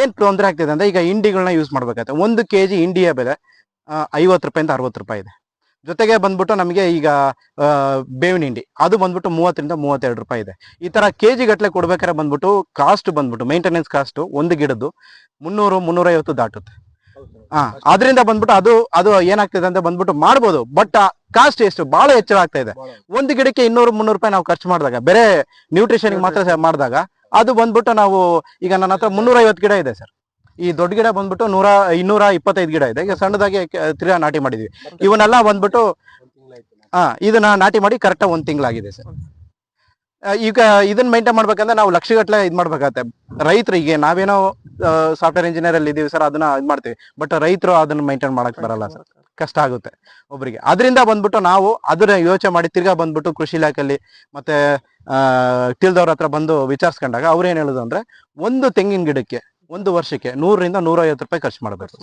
ಏನ್ ತೊಂದರೆ ಆಗ್ತಿದೆ ಅಂದ್ರೆ ಈಗ ಇಂಡಿಗಳನ್ನ ಯೂಸ್ ಮಾಡ್ಬೇಕಾಗುತ್ತೆ. ಒಂದು ಕೆ ಜಿ ಹಿಂಡಿಯ ಬೆಲೆ ಐವತ್ತು ರೂಪಾಯಿಂದ ಅರವತ್ತು ರೂಪಾಯಿ ಇದೆ. ಜೊತೆಗೆ ಬಂದ್ಬಿಟ್ಟು ನಮಗೆ ಈಗ ಬೇವಿನ ಹಿಂಡಿ, ಅದು ಬಂದ್ಬಿಟ್ಟು ಮೂವತ್ತರಿಂದ ಮೂವತ್ತೆರಡು ರೂಪಾಯಿ ಇದೆ. ಈ ತರ ಕೆ ಜಿ ಗಟ್ಟಲೆ ಕೊಡ್ಬೇಕಾದ್ರೆ ಬಂದ್ಬಿಟ್ಟು ಕಾಸ್ಟ್ ಬಂದ್ಬಿಟ್ಟು ಮೇಂಟೆನೆನ್ಸ್ ಕಾಸ್ಟ್ ಒಂದು ಗಿಡದ್ದು ಮುನ್ನೂರು, ಮುನ್ನೂರೈವತ್ತು ದಾಟುತ್ತೆ. ಅದರಿಂದ ಬಂದ್ಬಿಟ್ಟು ಅದು ಅದು ಏನಾಗ್ತಿದೆ ಅಂತ ಬಂದ್ಬಿಟ್ಟು ಮಾಡ್ಬೋದು. ಬಟ್ ಕಾಸ್ಟ್ ಎಷ್ಟು? ಬಹಳ ಹೆಚ್ಚಳ ಆಗ್ತಾ ಇದೆ. ಒಂದು ಗಿಡಕ್ಕೆ ಇನ್ನೂರು ಮುನ್ನೂರು ರೂಪಾಯಿ ನಾವು ಖರ್ಚು ಮಾಡಿದಾಗ ಬೇರೆ ನ್ಯೂಟ್ರಿಷನ್ ಮಾತ್ರ ಮಾಡಿದಾಗ ಅದು ಬಂದ್ಬಿಟ್ಟು ನಾವು ಈಗ ನನ್ನ ಹತ್ರ ಮುನ್ನೂರ ಐವತ್ತು ಗಿಡ ಇದೆ ಸರ್. ಈ ದೊಡ್ಡ ಗಿಡ ಬಂದ್ಬಿಟ್ಟು ನೂರ ಇನ್ನೂರ ಇಪ್ಪತ್ತೈದು ಗಿಡ ಇದೆ. ಈಗ ಸಣ್ಣದಾಗಿ ತಿರುಗಾ ತಿರ್ಗಾ ನಾಟಿ ಮಾಡಿದ್ವಿ. ಇವನ್ನೆಲ್ಲ ಬಂದ್ಬಿಟ್ಟು ಹಾ ಇದನ್ನ ನಾಟಿ ಮಾಡಿ ಕರೆಕ್ಟ್ ಒಂದ್ ತಿಂಗಳಾಗಿದೆ ಸರ್. ಈಗ ಇದನ್ನ ಮೈಂಟೈನ್ ಮಾಡ್ಬೇಕಂದ್ರೆ ನಾವು ಲಕ್ಷಗಟ್ಲೆ ಇದ್ ಮಾಡ್ಬೇಕಾಗತ್ತೆ. ರೈತರಿಗೆ ನಾವೇನೋ ಸಾಫ್ಟ್ವೇರ್ ಇಂಜಿನಿಯರ್ ಅಲ್ಲಿ ಇದೀವಿ ಸರ್ ಅದನ್ನ ಇದ್ ಮಾಡ್ತೀವಿ. ಬಟ್ ರೈತರು ಅದನ್ನ ಮೈಂಟೈನ್ ಮಾಡಕ್ ಬರಲ್ಲ ಸರ್ ಕಷ್ಟ ಆಗುತ್ತೆ ಒಬ್ಬರಿಗೆ ಅದರಿಂದ ಬಂದ್ಬಿಟ್ಟು ನಾವು ಅದನ್ನ ಯೋಚನೆ ಮಾಡಿ ತಿರ್ಗಾ ಬಂದ್ಬಿಟ್ಟು ಕೃಷಿ ಇಲಾಖೆಯಲ್ಲಿ ಮತ್ತೆ ತಿಳಿದವ್ರ ಹತ್ರ ಬಂದು ವಿಚಾರಿಸ್ಕೊಂಡಾಗ ಅವ್ರು ಏನ್ ಹೇಳುದು ಅಂದ್ರೆ ಒಂದು ತೆಂಗಿನ ಗಿಡಕ್ಕೆ ಒಂದು ವರ್ಷಕ್ಕೆ ನೂರರಿಂದ ನೂರೈವತ್ತು ರೂಪಾಯಿ ಖರ್ಚು ಮಾಡಬೇಕು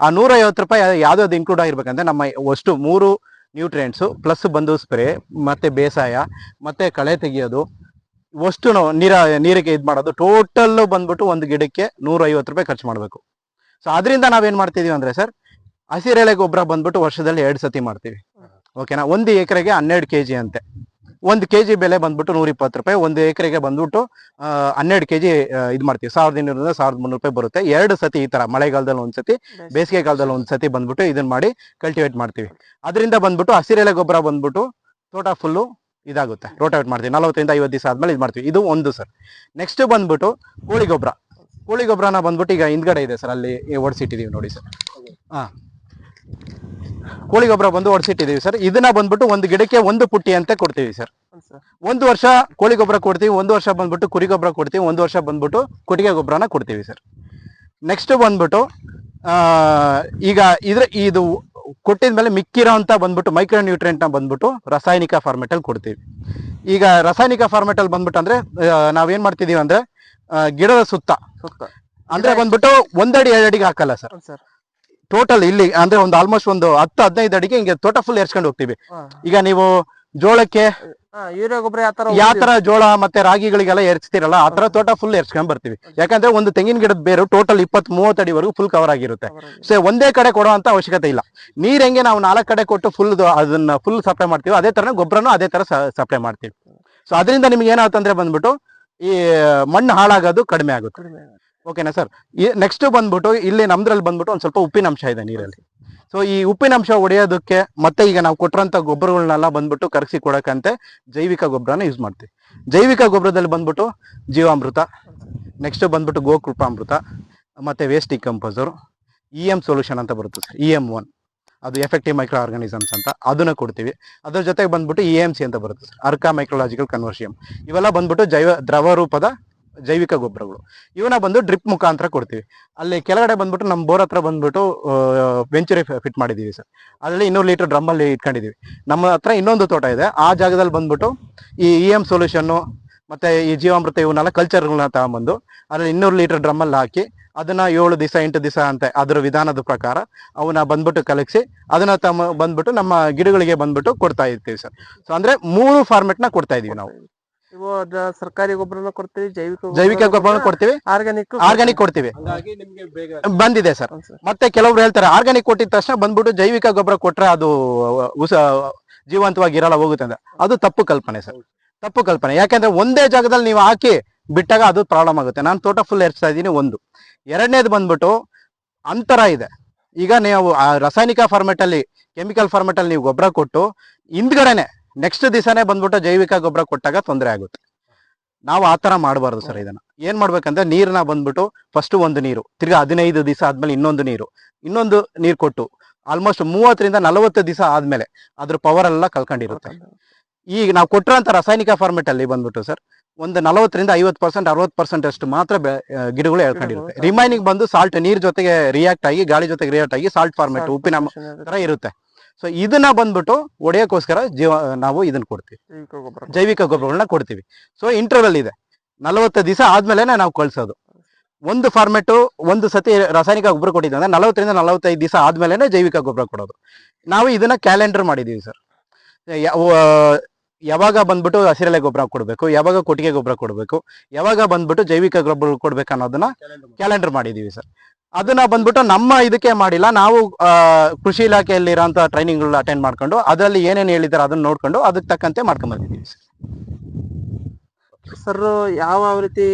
ಆ ನೂರೈವತ್ತು ರೂಪಾಯಿ ಯಾವ್ದು ಇನ್ಕ್ಲೂಡ್ ಆಗಿರ್ಬೇಕಂದ್ರೆ ನಮ್ಮ ಅಷ್ಟು ಮೂರು ನ್ಯೂಟ್ರಿಯೆಂಟ್ಸ್ ಪ್ಲಸ್ ಬಂದು ಸ್ಪ್ರೇ ಮತ್ತು ಬೇಸಾಯ, ಮತ್ತು ಕಳೆ ತೆಗೆಯೋದು, ಅಷ್ಟು ನೀರ, ನೀರಿಗೆ ಇದು ಮಾಡೋದು ಟೋಟಲ್ಲು ಬಂದ್ಬಿಟ್ಟು ಒಂದು ಗಿಡಕ್ಕೆ ನೂರೈವತ್ತು ರೂಪಾಯಿ ಖರ್ಚು ಮಾಡಬೇಕು. ಸೊ ಅದರಿಂದ ನಾವೇನು ಮಾಡ್ತಿದ್ದೀವಿ ಅಂದರೆ ಸರ್ ಹಸಿರೆಳೆ ಗೊಬ್ಬರ ಬಂದ್ಬಿಟ್ಟು ವರ್ಷದಲ್ಲಿ ಎರಡು ಸತಿ ಮಾಡ್ತೀವಿ. ಓಕೆನಾ ಒಂದು ಎಕರೆಗೆ ಹನ್ನೆರಡು ಕೆ ಜಿ ಅಂತೆ. ಒಂದು ಕೆಜಿ ಬೆಲೆ ಬಂದ್ಬಿಟ್ಟು ನೂರ ಇಪ್ಪತ್ತು ರೂಪಾಯಿ ಒಂದು ಎಕರೆಗೆ ಬಂದ್ಬಿಟ್ಟು ಹನ್ನೆರಡು ಹನ್ನೆರಡು ಕೆಜಿ ಇದು ಮಾಡ್ತೀವಿ. ಸಾವಿರದ ಇನ್ನೂರಿಂದ ಸಾವಿರದ ಮುನ್ನೂರು ರೂಪಾಯಿ ಬರುತ್ತೆ. ಎರಡು ಸತಿ ಈ ತರ ಮಳೆಗಾಲದಲ್ಲಿ ಒಂದು ಸತಿ ಬೇಸಿಗೆ ಕಾಲದಲ್ಲಿ ಒಂದ್ಸತಿ ಬಂದ್ಬಿಟ್ಟು ಇದನ್ನ ಮಾಡಿ ಕಲ್ಟಿವೇಟ್ ಮಾಡ್ತೀವಿ. ಅದರಿಂದ ಬಂದ್ಬಿಟ್ಟು ಹಸಿರೆಲೆ ಗೊಬ್ಬರ ಬಂದ್ಬಿಟ್ಟು ತೋಟ ಫುಲ್ಲು ಇದಾಗುತ್ತೆ. ರೋಟೇಟ್ ಮಾಡ್ತೀವಿ. ನಲವತ್ತರಿಂದ ಐವತ್ತು ದಿವಸ ಆದ್ಮೇಲೆ ಇದು ಮಾಡ್ತೀವಿ. ಇದು ಒಂದು ಸರ್. ನೆಕ್ಸ್ಟ್ ಬಂದ್ಬಿಟ್ಟು ಕೋಳಿ ಗೊಬ್ಬರ. ಕೋಳಿ ಗೊಬ್ಬರನ ಬಂದ್ಬಿಟ್ಟು ಈಗ ಹಿಂದ್ಗಡೆ ಇದೆ ಸರ್. ಅಲ್ಲಿ ಓಡಿಸಿಟ್ಟಿದೀವಿ ನೋಡಿ ಸರ್. ಹಾ. ಕೋಳಿ ಗೊಬ್ಬರ ಬಂದು ಓಡಿಸಿಟ್ಟಿದೀವಿ ಸರ್. ಇದನ್ನ ಬಂದ್ಬಿಟ್ಟು ಒಂದು ಗಿಡಕ್ಕೆ ಒಂದು ಪುಟ್ಟಿ ಅಂತ ಕೊಡ್ತೀವಿ ಸರ್. ಒಂದು ವರ್ಷ ಕೋಳಿ ಗೊಬ್ಬರ ಕೊಡ್ತೀವಿ ಒಂದು ವರ್ಷ ಬಂದ್ಬಿಟ್ಟು ಕುರಿ ಗೊಬ್ಬರ ಕೊಡ್ತೀವಿ ಒಂದು ವರ್ಷ ಬಂದ್ಬಿಟ್ಟು ಕೊಟ್ಟಿಗೆ ಗೊಬ್ಬರನ ಕೊಡ್ತೀವಿ ಸರ್. ನೆಕ್ಸ್ಟ್ ಬಂದ್ಬಿಟ್ಟು ಈಗ ಇದ್ರ ಇದು ಕೊಟ್ಟಿದ್ಮೇಲೆ ಮಿಕ್ಕಿರೋ ಅಂತ ಬಂದ್ಬಿಟ್ಟು ಮೈಕ್ರೋ ನ್ಯೂಟ್ರಿಯೆಂಟ್ನ ಬಂದ್ಬಿಟ್ಟು ರಾಸಾಯನಿಕ ಫಾರ್ಮೆಟ್ ಅಲ್ಲಿ ಕೊಡ್ತೀವಿ. ಈಗ ರಾಸಾಯನಿಕ ಫಾರ್ಮೆಟ್ ಅಲ್ಲಿ ಬಂದ್ಬಿಟ್ಟು ಅಂದ್ರೆ ನಾವೇನು ಮಾಡ್ತಿದ್ದೀವಿ ಮಾಡ್ತಿದೀವಿ ಅಂದ್ರೆ ಗಿಡದ ಸುತ್ತ. ಸುತ್ತ. ಅಂದ್ರೆ ಬಂದ್ಬಿಟ್ಟು ಒಂದಡಿ ಎರಡಡಿಗೆ ಅಡಿಗೆ ಹಾಕಲ್ಲ ಸರ್. ಸರ್. ಟೋಟಲ್ ಇಲ್ಲಿ ಅಂದ್ರೆ ಒಂದು ಆಲ್ಮೋಸ್ಟ್ ಒಂದು ಹತ್ತು ಹದಿನೈದು ಅಡಿಗೆ ಹಿಂಗೆ ತೋಟ ಫುಲ್ ಎರ್ಸ್ಕೊಂಡು ಹೋಗ್ತೀವಿ. ಈಗ ನೀವು ಜೋಳಕ್ಕೆ ಯೂರಿಯಾ ಗೊಬ್ಬರ ಯಾವ ತರ ಜೋಳ ಮತ್ತೆ ರಾಗಿಗಳಿಗೆಲ್ಲ ಎರ್ಚ್ತಿರಲ್ಲ ಆ ತರ ತೋಟ ಫುಲ್ ಎರ್ಸ್ಕೊಂಡ್ ಬರ್ತೀವಿ. ಯಾಕಂದ್ರೆ ಒಂದು ತೆಂಗಿನ ಗಿಡದ ಬೇರು ಟೋಟಲ್ ಇಪ್ಪತ್ ಮೂವತ್ತು ಅಡಿವರೆಗೂ ಫುಲ್ ಕವರ್ ಆಗಿರುತ್ತೆ. ಸೊ ಒಂದೇ ಕಡೆ ಕೊಡುವಂತ ಅವಶ್ಯಕತೆ ಇಲ್ಲ. ನೀರ್ ಹೆಂಗೆ ನಾವು ನಾಲ್ಕು ಕಡೆ ಕೊಟ್ಟು ಫುಲ್ ಅದನ್ನ ಫುಲ್ ಸಪ್ಲೈ ಮಾಡ್ತೀವಿ ಅದೇ ತರ ಗೊಬ್ಬರನು ಅದೇ ತರ ಸಪ್ಲೈ ಮಾಡ್ತೀವಿ. ಸೊ ಅದರಿಂದ ನಿಮ್ಗೆ ಏನಾಗುತ್ತೆ ಬಂದ್ಬಿಟ್ಟು ಈ ಮಣ್ಣು ಹಾಳಾಗೋದು ಕಡಿಮೆ ಆಗುತ್ತೆ. ಓಕೆನಾ ಸರ್ ನೆಕ್ಸ್ಟ್ ಬಂದ್ಬಿಟ್ಟು, ಇಲ್ಲಿ ನಮ್ದ್ರಲ್ಲಿ ಬಂದ್ಬಿಟ್ಟು ಒಂದು ಸ್ವಲ್ಪ ಉಪ್ಪಿನಂಶ ಇದೆ ನೀರಲ್ಲಿ. ಸೊ ಈ ಉಪ್ಪಿನಂಶ ಹೊಡೆಯೋದಕ್ಕೆ ಮತ್ತೆ ಈಗ ನಾವು ಕೊಟ್ಟಿರೋಂಥ ಗೊಬ್ಬರಗಳನ್ನೆಲ್ಲ ಬಂದ್ಬಿಟ್ಟು ಕರಗಿಸಿ ಕೊಡೋಕ್ಕಂತೆ ಜೈವಿಕ ಗೊಬ್ಬರನ ಯೂಸ್ ಮಾಡ್ತೀವಿ. ಜೈವಿಕ ಗೊಬ್ಬರದಲ್ಲಿ ಬಂದ್ಬಿಟ್ಟು ಜೀವಾಮೃತ ನೆಕ್ಸ್ಟ್ ಬಂದ್ಬಿಟ್ಟು ಗೋಕೃಪಾಮೃತ, ಮತ್ತೆ waste composer E M solution ಅಂತ ಬರುತ್ತೆ ಸರ್ ಇ ಎಂ ಒನ್ ಅದು ಎಫೆಕ್ಟಿವ್ ಮೈಕ್ರೋ ಆರ್ಗನಿಸಮ್ಸ್ ಅಂತ. ಅದನ್ನು ಕೊಡ್ತೀವಿ. ಅದ್ರ ಜೊತೆಗೆ ಬಂದ್ಬಿಟ್ಟು ಇ ಎಂ ಸಿ ಅಂತ ಬರುತ್ತೆ ಸರ್ ಅರ್ಕ ಮೈಕ್ರೋಲಾಜಿಕಲ್ ಕನ್ವರ್ಷಿಯಂ ಇವೆಲ್ಲ ಬಂದ್ಬಿಟ್ಟು ಜೈವ ದ್ರವ ರೂಪದ ಜೈವಿಕ ಗೊಬ್ಬರಗಳು. ಇವನ್ನ ಬಂದು ಡ್ರಿಪ್ ಮುಖಾಂತರ ಕೊಡ್ತೀವಿ. ಅಲ್ಲಿ ಕೆಳಗಡೆ ಬಂದ್ಬಿಟ್ಟು ನಮ್ಮ ಬೋರ್ ಹತ್ರ ಬಂದ್ಬಿಟ್ಟು ವೆಂಚುರಿ ಫಿಟ್ ಮಾಡಿದೀವಿ ಸರ್. ಅದರಲ್ಲಿ ಇನ್ನೂರು ಲೀಟರ್ ಡ್ರಮ್ ಅಲ್ಲಿ ಇಟ್ಕೊಂಡಿದೀವಿ ನಮ್ಮ ಹತ್ರ ಇನ್ನೊಂದು ತೋಟ ಇದೆ. ಆ ಜಾಗದಲ್ಲಿ ಬಂದ್ಬಿಟ್ಟು ಈ ಇ ಎಂ ಸೊಲ್ಯೂಷನ್ನು ಮತ್ತೆ ಈ ಜೀವಾಮೃತ ಇವನ್ನೆಲ್ಲ ಕಲ್ಚರ್ಗಳನ್ನ ತಗೊಂಬಂದು, ಅದರಲ್ಲಿ ಇನ್ನೂರು ಲೀಟರ್ ಡ್ರಮ್ ಅಲ್ಲಿ ಹಾಕಿ, ಅದನ್ನ ಏಳು ದಿವಸ ಎಂಟು ದಿವಸ ಅಂತ, ಅದರ ವಿಧಾನದ ಪ್ರಕಾರ ಅವನ್ನ ಬಂದ್ಬಿಟ್ಟು ಕಲಗಿಸಿ ಅದನ್ನ ತಮ್ಮ, ಬಂದ್ಬಿಟ್ಟು ನಮ್ಮ ಗಿಡಗಳಿಗೆ ಬಂದ್ಬಿಟ್ಟು ಕೊಡ್ತಾ ಇರ್ತೀವಿ ಸರ್. ಸೊ, ಅಂದ್ರೆ ಮೂರು ಫಾರ್ಮೆಟ್ನ ಕೊಡ್ತಾ ಇದೀವಿ ನಾವು. ಇವು ಸರ್ಕಾರಿ ಗೊಬ್ಬರನ ಕೊಡ್ತೀವಿ ಜೈವಿಕ ಜೈವಿಕ ಗೊಬ್ಬರ ಕೊಡ್ತೀವಿ. ಆರ್ಗಾನಿಕ್ ಆರ್ಗಾನಿಕ್ ಕೊಡ್ತೀವಿ. ಬಂದಿದೆ ಸರ್. ಮತ್ತೆ ಕೆಲವರು ಹೇಳ್ತಾರೆ ಆರ್ಗಾನಿಕ್ ಕೊಟ್ಟಿದ ತಕ್ಷಣ ಬಂದ್ಬಿಟ್ಟು ಜೈವಿಕ ಗೊಬ್ಬರ ಕೊಟ್ರೆ ಅದು ಉಸ ಜೀವಂತವಾಗಿ ಇರಲ್ಲ ಹೋಗುತ್ತೆ ಅಂತ. ಅದು ತಪ್ಪು ಕಲ್ಪನೆ ಸರ್. ತಪ್ಪು ಕಲ್ಪನೆ. ಯಾಕಂದ್ರೆ ಒಂದೇ ಜಾಗದಲ್ಲಿ ನೀವು ಹಾಕಿ ಬಿಟ್ಟಾಗ ಅದು ಪ್ರಾಬ್ಲಮ್ ಆಗುತ್ತೆ. ನಾನು ತೋಟ ಫುಲ್ ಎರ್ಸ್ತಾ ಇದ್ದೀನಿ ಒಂದು. ಎರಡನೇದು ಬಂದ್ಬಿಟ್ಟು ಅಂತರ ಇದೆ. ಈಗ ನೀವು ಆ ರಾಸಾಯನಿಕ ಫಾರ್ಮೆಟ್ ಅಲ್ಲಿ ಕೆಮಿಕಲ್ ಫಾರ್ಮೆಟ್ ಅಲ್ಲಿ ನೀವು ಗೊಬ್ಬರ ಕೊಟ್ಟು ಹಿಂದ್ಗಡೆನೆ ನೆಕ್ಸ್ಟ್ ದಿವಸನೇ ಬಂದ್ಬಿಟ್ಟು ಜೈವಿಕ ಗೊಬ್ಬರ ಕೊಟ್ಟಾಗ ತೊಂದರೆ ಆಗುತ್ತೆ. ನಾವು ಆ ತರ ಮಾಡಬಾರ್ದು ಸರ್ ಇದನ್ನ. ಏನ್ ಮಾಡ್ಬೇಕಂದ್ರೆ ನೀರ್ನ ಬಂದ್ಬಿಟ್ಟು ಫಸ್ಟ್ ಒಂದು ನೀರು ತಿರ್ಗಾ ಹದಿನೈದು ದಿವಸ ಆದ್ಮೇಲೆ ಇನ್ನೊಂದು ನೀರು ಇನ್ನೊಂದು ನೀರು ಕೊಟ್ಟು ಆಲ್ಮೋಸ್ಟ್ ಮೂವತ್ತರಿಂದ ನಲವತ್ತು ದಿವಸ ಆದ್ಮೇಲೆ ಅದ್ರ ಪವರ್ ಎಲ್ಲ ಕಲ್ಕೊಂಡಿರುತ್ತೆ ಈಗ ನಾವು ಕೊಟ್ಟಿರೋಂಥ ರಾಸಾಯನಿಕ ಫಾರ್ಮೆಟ್ ಅಲ್ಲಿ ಬಂದ್ಬಿಟ್ಟು ಸರ್ ಒಂದು ನಲವತ್ತರಿಂದ ಐವತ್ತು ಪರ್ಸೆಂಟ್ ಅರವತ್ತು ಪರ್ಸೆಂಟ್ ಅಷ್ಟು ಮಾತ್ರ ಗಿಡಗಳು ಹೇಳ್ಕೊಂಡಿರುತ್ತೆ ರಿಮೈನಿಂಗ್ ಬಂದು ಸಾಲ್ಟ್ ನೀರ್ ಜೊತೆಗೆ ರಿಯಾಕ್ಟ್ ಆಗಿ ಗಾಳಿ ಜೊತೆಗೆ ರಿಯಾಕ್ಟ್ ಆಗಿ ಸಾಲ್ಟ್ ಫಾರ್ಮೆಟ್ ಉಪ್ಪಿನ ತರ ಇರುತ್ತೆ. ಸೊ ಇದನ್ನ ಬಂದ್ಬಿಟ್ಟು ಒಡೆಯಕ್ಕೋಸ್ಕರ ಜೀವ ನಾವು ಇದನ್ನ ಕೊಡ್ತೀವಿ. ಜೈವಿಕ ಗೊಬ್ಬರ ಜೈವಿಕ ಗೊಬ್ಬರಗಳನ್ನ ಕೊಡ್ತೀವಿ. ಸೊ ಇಂಟರ್ವಲ್ ಇದೆ. ನಲವತ್ತು ದಿವಸ ಆದ್ಮೇಲೆ ನಾವು ಕಳ್ಸೋದು. ಒಂದು ಫಾರ್ಮೆಟ್ ಒಂದು ಸತಿ ರಾಸಾಯನಿಕ ಗೊಬ್ಬರ ಕೊಟ್ಟಿದ್ದೆ ಅಂದ್ರೆ ನಲವತ್ತರಿಂದ ನಲವತ್ತೈದು ದಿವಸ ಆದ್ಮೇಲೆ ಜೈವಿಕ ಗೊಬ್ಬರ ಕೊಡೋದು. ನಾವು ಇದನ್ನ ಕ್ಯಾಲೆಂಡರ್ ಮಾಡಿದೀವಿ ಸರ್ ಯಾವಾಗ ಬಂದ್ಬಿಟ್ಟು ಹಸಿರೆಲೆ ಗೊಬ್ಬರ ಕೊಡಬೇಕು ಯಾವಾಗ ಕೊಟ್ಟಿಗೆ ಗೊಬ್ಬರ ಕೊಡಬೇಕು ಯಾವಾಗ ಬಂದ್ಬಿಟ್ಟು ಜೈವಿಕ ಗೊಬ್ಬರ ಕೊಡ್ಬೇಕು ಅನ್ನೋದನ್ನ ಕ್ಯಾಲೆಂಡರ್ ಮಾಡಿದೀವಿ. ಸರ್ ಅದನ್ನ ಬಂದ್ಬಿಟ್ಟು ನಮ್ಮ ಇದಕ್ಕೆ ಮಾಡಿಲ್ಲ. ನಾವು ಕೃಷಿ ಇಲಾಖೆಯಲ್ಲಿ ಇರೋಂಥ ಟ್ರೈನಿಂಗ್ ಅಟೆಂಡ್ ಮಾಡ್ಕೊಂಡು, ಅದರಲ್ಲಿ ಏನೇನು ಹೇಳಿದಾರೆ ಅದನ್ನ ನೋಡ್ಕೊಂಡು ಅದಕ್ಕೆ ತಕ್ಕಂತೆ ಮಾಡ್ಕೊಂಡ್ ಬಂದಿದ್ದೀವಿ ಸರ್. ಯಾವ ರೀತಿ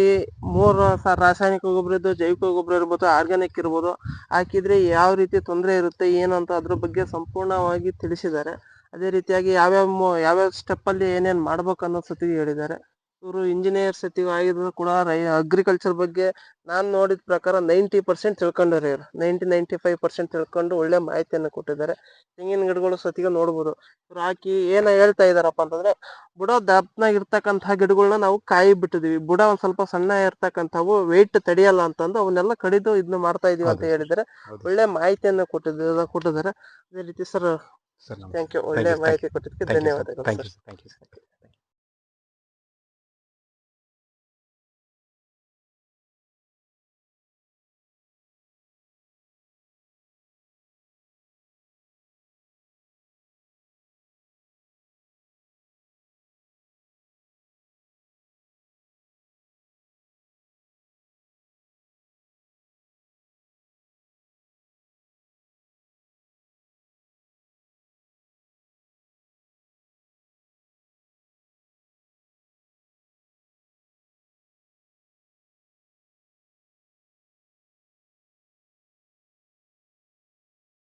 ಮೂರು ಸರ್ ರಾಸಾಯನಿಕ ಗೊಬ್ಬರ ಇದ್ದು ಜೈವಿಕ ಗೊಬ್ಬರ ಇರ್ಬೋದು ಆರ್ಗ್ಯಾನಿಕ್ ಇರ್ಬೋದು, ಹಾಕಿದ್ರೆ ಯಾವ ರೀತಿ ತೊಂದರೆ ಇರುತ್ತೆ, ಏನು ಅಂತ ಅದ್ರ ಬಗ್ಗೆ ಸಂಪೂರ್ಣವಾಗಿ ತಿಳಿಸಿದ್ದಾರೆ. ಅದೇ ರೀತಿಯಾಗಿ ಯಾವ್ಯಾವ ಯಾವ್ಯಾವ ಸ್ಟೆಪ್ ಅಲ್ಲಿ ಏನೇನ್ ಮಾಡ್ಬೇಕು ಅನ್ನೋ ಸತಿಗೆ ಹೇಳಿದ್ದಾರೆ. ಇವರು ಇಂಜಿನಿಯರ್ ಸತಿಗೂ ಆಗಿದ್ರು ಕೂಡ ರೈ ಅಗ್ರಿಕಲ್ಚರ್ ಬಗ್ಗೆ ನಾನು ನೋಡಿದ ಪ್ರಕಾರ ನೈಂಟಿ ಪರ್ಸೆಂಟ್ ತಿಳ್ಕೊಂಡಾರೆ ಇವ್ರು. ನೈಂಟಿ ನೈಂಟಿ ಫೈವ್ ಪರ್ಸೆಂಟ್ ತಿಳ್ಕೊಂಡು ಒಳ್ಳೆ ಮಾಹಿತಿಯನ್ನು ಕೊಟ್ಟಿದ್ದಾರೆ. ತೆಂಗಿನ ಗಿಡಗಳು ಸತಿಗೆ ನೋಡ್ಬೋದು. ಇವ್ರು ಹಾಕಿ ಏನ ಹೇಳ್ತಾ ಇದಾರಪ್ಪ ಅಂತಂದ್ರೆ ಬುಡ ದಪ್ಪನಾಗ ಇರ್ತಕ್ಕಂತಹ ಗಿಡಗಳನ್ನ ನಾವು ಕಾಯಿ ಬಿಟ್ಟಿದೀವಿ. ಬುಡ ಒಂದ್ ಸ್ವಲ್ಪ ಸಣ್ಣ ಇರ್ತಕ್ಕಂಥವು ವೆಯ್ಟ್ ತಡೆಯಲ್ಲ ಅಂತಂದು ಅವನ್ನೆಲ್ಲ ಕಡಿದು ಇದನ್ನ ಮಾಡ್ತಾ ಇದೀವಿ ಅಂತ ಹೇಳಿದ್ರೆ. ಒಳ್ಳೆ ಮಾಹಿತಿಯನ್ನು ಕೊಟ್ಟಿದ್ದಾರೆ ಕೊಟ್ಟಿದ್ದಾರೆ. ಅದೇ ರೀತಿ ಸರ್ ಸರ್ ಥ್ಯಾಂಕ್ ಯು ಒಳ್ಳೆ ಮಾಹಿತಿ ಕೊಟ್ಟಿದ್ದಕ್ಕೆ ಥ್ಯಾಂಕ್ ಯು ಧನ್ಯವಾದಗಳು